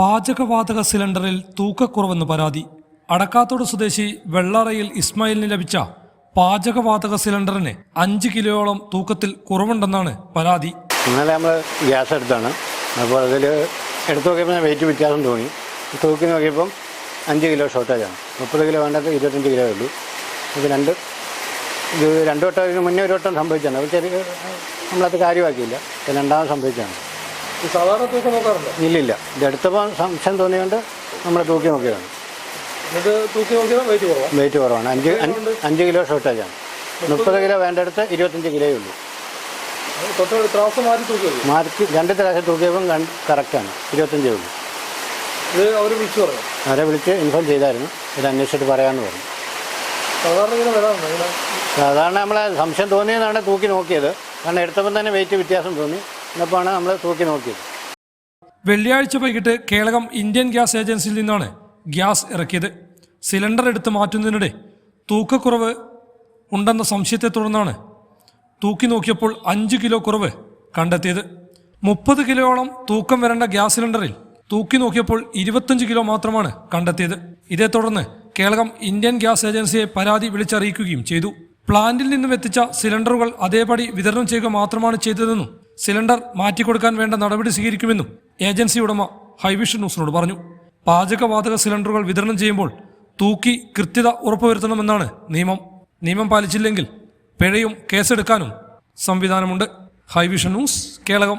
പാചകവാതക സിലിണ്ടറിൽ തൂക്കക്കുറവെന്ന് പരാതി. അടക്കാത്തോട് സ്വദേശി വെള്ളറയിൽ ഇസ്മായിലിന് ലഭിച്ച പാചകവാതക സിലിണ്ടറിന് അഞ്ച് കിലോയോളം തൂക്കത്തിൽ കുറവുണ്ടെന്നാണ് പരാതി. ഇന്നലെ നമ്മൾ ഗ്യാസ് എടുത്താണ്. അപ്പോൾ അതിൽ എടുത്തു നോക്കിയപ്പോൾ വെയിറ്റ് വ്യത്യാസം തോന്നി. തൂക്കി നോക്കിയപ്പം അഞ്ച് കിലോ ഷോർട്ടേജാണ്. മുപ്പത് കിലോ വേണ്ടത് ഇരുപത്തഞ്ച് കിലോ ഉള്ളൂ. ഇത് രണ്ട് ഇത് രണ്ട് വട്ടം ഇതിന് മുന്നേ ഒരു വട്ടം സംഭവിച്ചാണ് അപ്പോൾ ചെറിയ നമ്മളത് കാര്യമാക്കിയില്ല. രണ്ടാമത് സംഭവിച്ചാണ് സാധാരണ തൂക്കം നോക്കാറുണ്ട്? ഇല്ലില്ല. ഇത് അടുത്ത സംശയം തോന്നിയുകൊണ്ട് നമ്മൾ തൂക്കി നോക്കിയതാണ്. എന്നിട്ട് തൂക്കി നോക്കിയാൽ വെയിറ്റ് കുറവാണ് വെയിറ്റ് കുറവാണ്. അഞ്ച് അഞ്ച് കിലോ ഷോർട്ടേജാണ് മുപ്പത് കിലോ വേണ്ടടുത്ത് ഇരുപത്തഞ്ച് കിലോയേ ഉള്ളൂ. തൊട്ട് ത്രാസ് മാറ്റി മാർക്ക് രണ്ട് പ്രാവശ്യം തൂക്കിയപ്പം കറക്റ്റാണ് ഇരുപത്തഞ്ചേ ഉള്ളൂ. ഇത് അവർ വിളിച്ചു പറഞ്ഞു അവരെ വിളിച്ച് ഇൻഫോം ചെയ്തായിരുന്നു. ഇത് അന്വേഷിച്ചിട്ട് പറയാമെന്ന് പറഞ്ഞു. സാധാരണ ഇങ്ങനെ വരാറുണ്ട്? ഇങ്ങനെ സാധാരണ നമ്മളെ സംശയം തോന്നിയതാണ് തൂക്കി നോക്കിയത്. കാരണം എടുത്തപ്പം തന്നെ വെയിറ്റ് വ്യത്യാസം തോന്നി. എന്നപ്പോഴാണ് നമ്മൾ തൂക്കി നോക്കിയത്. വെള്ളിയാഴ്ച വൈകിട്ട് കേളകം ഇന്ത്യൻ ഗ്യാസ് ഏജൻസിയിൽ നിന്നാണ് ഗ്യാസ് ഇറക്കിയത്. സിലിണ്ടർ എടുത്ത് മാറ്റുന്നതിനിടെ തൂക്കക്കുറവ് ഉണ്ടെന്ന സംശയത്തെ തുടർന്നാണ് തൂക്കി നോക്കിയപ്പോൾ അഞ്ച് കിലോ കുറവ് കണ്ടെത്തിയത്. മുപ്പത് കിലോയോളം തൂക്കം വരേണ്ട ഗ്യാസ് സിലിണ്ടറിൽ തൂക്കി നോക്കിയപ്പോൾ ഇരുപത്തഞ്ച് കിലോ മാത്രമാണ് കണ്ടെത്തിയത്. ഇതേ തുടർന്ന് കേളകം ഇന്ത്യൻ ഗ്യാസ് ഏജൻസിയെ പരാതി വിളിച്ചറിയിക്കുകയും ചെയ്തു. പ്ലാന്റിൽ നിന്നും എത്തിച്ച സിലിണ്ടറുകൾ അതേപടി വിതരണം ചെയ്യുക മാത്രമാണ് ചെയ്തതെന്നും സിലിണ്ടർ മാറ്റിക്കൊടുക്കാൻ വേണ്ട നടപടി സ്വീകരിക്കുമെന്നും ഏജൻസി ഉടമ ഹൈവിഷൻ ന്യൂസിനോട് പറഞ്ഞു. പാചകവാതക സിലിണ്ടറുകൾ വിതരണം ചെയ്യുമ്പോൾ തൂക്കി കൃത്യത ഉറപ്പുവരുത്തണമെന്നാണ് നിയമം. നിയമം പാലിച്ചില്ലെങ്കിൽ പിഴയും കേസെടുക്കാനും സംവിധാനമുണ്ട്. Hi vision news Kelakam.